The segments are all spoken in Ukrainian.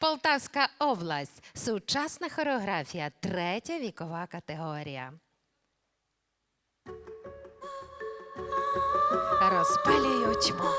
Полтавська область. Сучасна хореографія, третя вікова категорія. Розпалюючмо.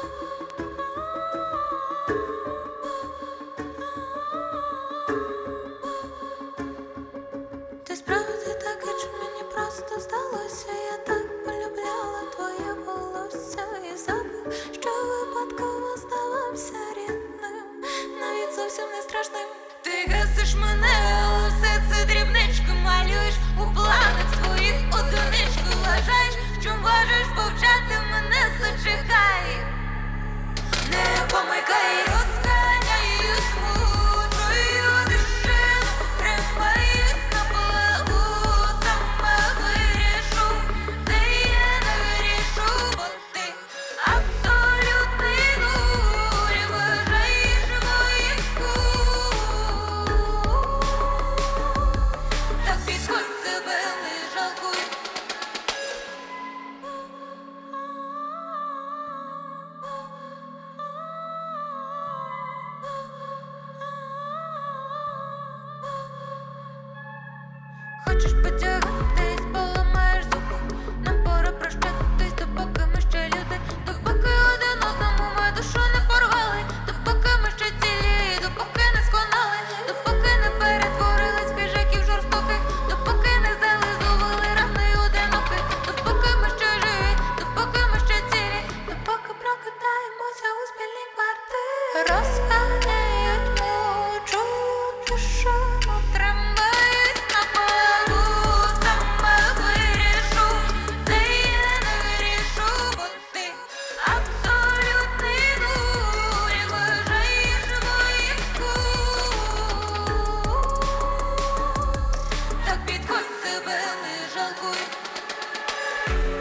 страждань, ти гасиш мене. хочеш поламаєш зуби. Нам пора прощатись, допоки ми ще люди, допоки один одному ми душу не порвали, допоки ми ще цілі, допоки не сконали, допоки не перетворились хижаків жорстоких, допоки не зализували рани одиноки, допоки ми ще живі, допоки ми ще цілі, допоки прокидаємося у спільній квартирі. Розганяють мочу душу, трембу. you